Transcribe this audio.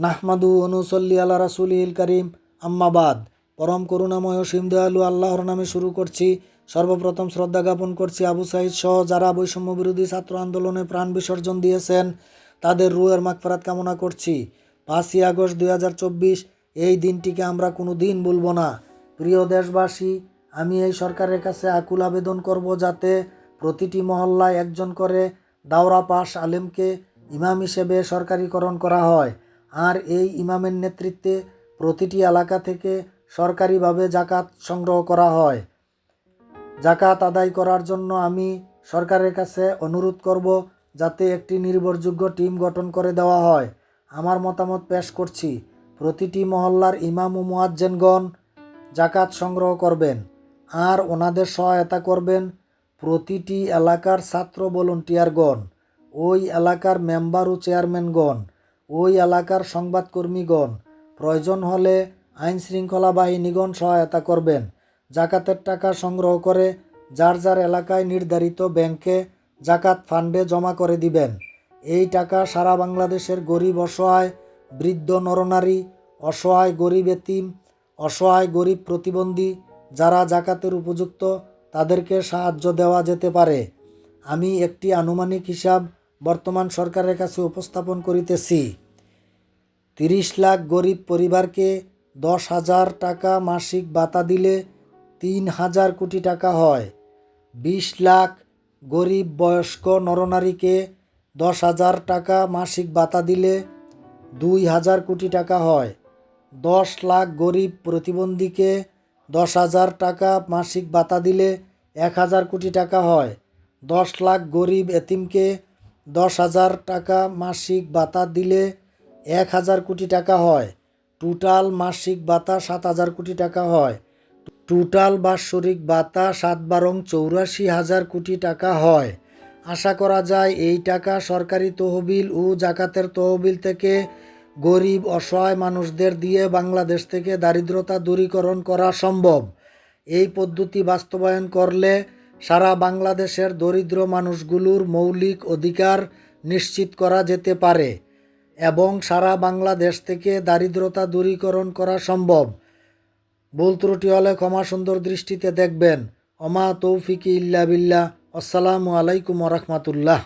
নাহমাদু অনুসল্লি আল্লাহ রাসুল ইল করিম। আম্মাবাদ পরম করুণাময় সিম দয়ালু আল্লাহর নামে শুরু করছি। সর্বপ্রথম শ্রদ্ধা জ্ঞাপন করছি আবু সাইদ সহ যারা বৈষম্য বিরোধী ছাত্র আন্দোলনে প্রাণ বিসর্জন দিয়েছেন, তাদের রুয়ের মাগফেরাত কামনা করছি। পাঁচই আগস্ট দুই হাজার চব্বিশ, এই দিনটিকে আমরা কোনো দিন ভুলব না। প্রিয় দেশবাসী, আমি এই সরকারের কাছে আকুল আবেদন করব যাতে প্রতিটি মহল্লায় একজন করে দাওরা পাশ আলেমকে ইমাম হিসেবে সরকারিকরণ করা হয়। আর এই ইমামের নেতৃত্বে প্রতিটি এলাকা থেকে সরকারিভাবে জাকাত সংগ্রহ করা হয়। জাকাত আদায় করার জন্য আমি সরকারের কাছে অনুরোধ করব যাতে একটি নির্ভরযোগ্য টিম গঠন করে দেওয়া হয়। আমার মতামত পেশ করছি। প্রতিটি মহল্লার ইমাম ও মুয়াজ্জেনগণ জাকাত সংগ্রহ করবেন আর ওনাদের সহায়তা করবেন প্রতিটি এলাকার ছাত্র ভলন্টিয়ারগণ, ওই এলাকার মেম্বার ও চেয়ারম্যানগণ। ওই এলাকার সংবাদকর্মীগণ প্রয়োজন হলে আইন শৃঙ্খলা বাহিনীগণ সহায়তা করবেন। জাকাতের টাকা সংগ্রহ করে যার যার এলাকায় নির্ধারিত ব্যাংকে জাকাত ফান্ডে জমা করে দিবেন। এই টাকা সারা বাংলাদেশের গরিব অসহায়, বৃদ্ধ নরনারী, অসহায় গরিব এতিম, অসহায় গরিব প্রতিবন্ধী যারা জাকাতের উপযুক্ত তাদেরকে সাহায্য দেওয়া যেতে পারে। আমি একটি আনুমানিক হিসাব বর্তমান সরকারের কাছে উপস্থাপন করিতেছি। তিরিশ লাখ গরিব পরিবারকে দশ হাজার টাকা মাসিক ভাতা দিলে তিন হাজার কোটি টাকা হয়। বিশ লাখ গরিব বয়স্ক নরনারীকে দশ হাজার টাকা মাসিক ভাতা দিলে দুই হাজার কোটি টাকা হয়। দশ লাখ গরিব প্রতিবন্ধীকে দশ হাজার টাকা মাসিক ভাতা দিলে এক হাজার কোটি টাকা হয়। দশ লাখ গরিব এতিমকে দশ হাজার টাকা মাসিক ভাতা দিলে এক হাজার কোটি টাকা হয়। টোটাল মাসিক ভাতা সাত হাজার কোটি টাকা হয়। টোটাল বাৎসরিক ভাতা সাত বারং চৌরাশি হাজার কোটি টাকা হয়। আশা করা যায় এই টাকা সরকারি তহবিল ও জাকাতের তহবিল থেকে গরিব, অসহায় মানুষদের দিয়ে বাংলাদেশ থেকে দারিদ্রতা দূরীকরণ করা সম্ভব। এই পদ্ধতি বাস্তবায়ন করলে সারা বাংলাদেশের দরিদ্র মানুষগুলোর মৌলিক অধিকার নিশ্চিত করা যেতে পারে এবং সারা বাংলাদেশ থেকে দারিদ্রতা দূরীকরণ করা সম্ভব। ভুল ত্রুটি হলে ক্ষমা সুন্দর দৃষ্টিতে দেখবেন। অমা তৌফিকি ইল্লা বিল্লা আসসালামু আলাইকুম রহমতুল্লাহ।